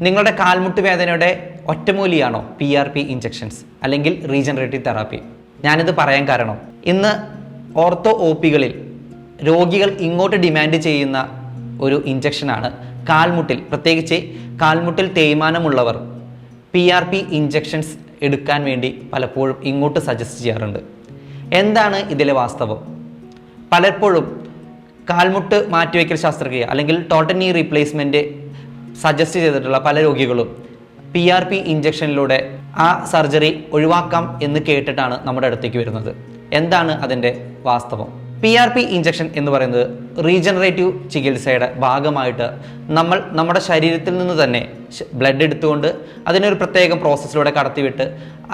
നിങ്ങളുടെ കാൽമുട്ട് വേദനയുടെ ഒറ്റമൂലിയാണോ പി ആർ പി ഇഞ്ചെക്ഷൻസ് അല്ലെങ്കിൽ റീജനറേറ്റീവ് തെറാപ്പി ഞാനിത് പറയാൻ കാരണം ഇന്ന് ഓർത്തോ ഒ പികളിൽ രോഗികൾ ഇങ്ങോട്ട് ഡിമാൻഡ് ചെയ്യുന്ന ഒരു ഇഞ്ചക്ഷനാണ് കാൽമുട്ടിൽ പ്രത്യേകിച്ച് കാൽമുട്ടിൽ തേയ്മാനമുള്ളവർ പി ആർ പി ഇഞ്ചെക്ഷൻസ് എടുക്കാൻ വേണ്ടി പലപ്പോഴും ഇങ്ങോട്ട് സജസ്റ്റ് ചെയ്യാറുണ്ട്. എന്താണ് ഇതിലെ വാസ്തവം? പലപ്പോഴും കാൽമുട്ട് മാറ്റിവെക്കൽ ശസ്ത്രക്രിയ അല്ലെങ്കിൽ ടോട്ടൽ നീ റീപ്ലേസ്മെന്റ് സജസ്റ്റ് ചെയ്തിട്ടുള്ള പല രോഗികളും പി ആർ പി ഇഞ്ചക്ഷനിലൂടെ ആ സർജറി ഒഴിവാക്കാം എന്ന് കേട്ടിട്ടാണ് നമ്മുടെ അടുത്തേക്ക് വരുന്നത്. എന്താണ് അതിന്റെ വാസ്തവം? പി ആർ പി ഇഞ്ചക്ഷൻ എന്ന് പറയുന്നത് റീജനറേറ്റീവ് ചികിത്സയുടെ ഭാഗമായിട്ട് നമ്മൾ നമ്മുടെ ശരീരത്തിൽ നിന്ന് തന്നെ ബ്ലഡ് എടുത്തുകൊണ്ട് അതിനൊരു പ്രത്യേകം പ്രോസസ്സിലൂടെ കടത്തിവിട്ട്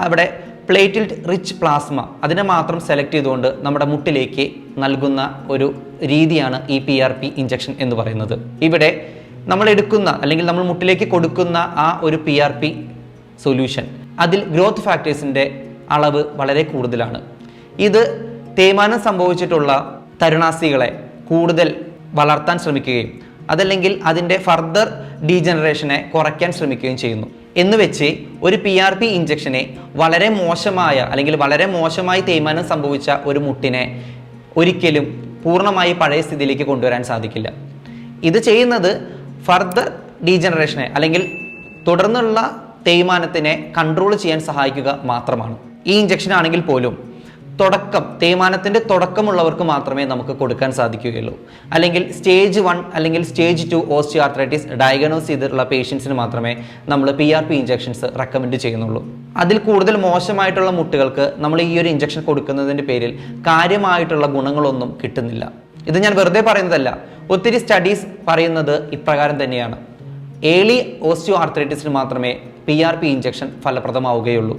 അവിടെ പ്ലേറ്റിൽ റിച്ച് പ്ലാസ്മ അതിനെ മാത്രം സെലക്ട് ചെയ്തുകൊണ്ട് നമ്മുടെ മുട്ടിലേക്ക് നൽകുന്ന ഒരു രീതിയാണ് ഈ പി ആർ പി ഇഞ്ചക്ഷൻ എന്ന് പറയുന്നത്. ഇവിടെ നമ്മൾ എടുക്കുന്ന അല്ലെങ്കിൽ നമ്മൾ മുട്ടിലേക്ക് കൊടുക്കുന്ന ആ ഒരു പി ആർ പി സൊല്യൂഷൻ അതിൽ ഗ്രോത്ത് ഫാക്ടേഴ്സിന്റെ അളവ് വളരെ കൂടുതലാണ്. ഇത് തേയ്മാനം സംഭവിച്ചിട്ടുള്ള തരുണാസികളെ കൂടുതൽ വളർത്താൻ ശ്രമിക്കുകയും അതല്ലെങ്കിൽ അതിന്റെ ഫർദർ ഡീജനറേഷനെ കുറയ്ക്കാൻ ശ്രമിക്കുകയും ചെയ്യുന്നു. എന്ന് വെച്ച് ഒരു പി ആർ പി ഇഞ്ചക്ഷനെ വളരെ മോശമായ അല്ലെങ്കിൽ വളരെ മോശമായി തേയ്മാനം സംഭവിച്ച ഒരു മുട്ടിനെ ഒരിക്കലും പൂർണമായി പഴയ സ്ഥിതിയിലേക്ക് കൊണ്ടുവരാൻ സാധിക്കില്ല. ഇത് ചെയ്യുന്നത് ഫർദർ ഡീജനറേഷനെ അല്ലെങ്കിൽ തുടർന്നുള്ള തേയ്മാനത്തിനെ കൺട്രോൾ ചെയ്യാൻ സഹായിക്കുക മാത്രമാണ്. ഈ ഇഞ്ചക്ഷൻ ആണെങ്കിൽ പോലും തുടക്കം തേയ്മാനത്തിന്റെ തുടക്കമുള്ളവർക്ക് മാത്രമേ നമുക്ക് കൊടുക്കാൻ സാധിക്കുകയുള്ളൂ. അല്ലെങ്കിൽ സ്റ്റേജ് വൺ അല്ലെങ്കിൽ stage two osteoarthritis diagnose ചെയ്തിട്ടുള്ള പേഷ്യൻസിന് മാത്രമേ നമ്മൾ P R P injections recommend ചെയ്യുന്നുള്ളൂ. അതിൽ കൂടുതൽ മോശമായിട്ടുള്ള മുട്ടുകൾക്ക് നമ്മൾ ഈ ഒരു ഇഞ്ചക്ഷൻ കൊടുക്കുന്നതിന്റെ പേരിൽ കാര്യമായിട്ടുള്ള ഗുണങ്ങളൊന്നും കിട്ടുന്നില്ല. ഇത് ഞാൻ വെറുതെ പറയുന്നതല്ല. ഒത്തിരി സ്റ്റഡീസ് പറയുന്നത് ഇപ്രകാരം തന്നെയാണ്. ഏളി ഓസ്റ്റിയോ ആർത്രൈറ്റിസിന് മാത്രമേ പി ആർ പി ഇഞ്ചക്ഷൻ ഫലപ്രദമാവുകയുള്ളൂ.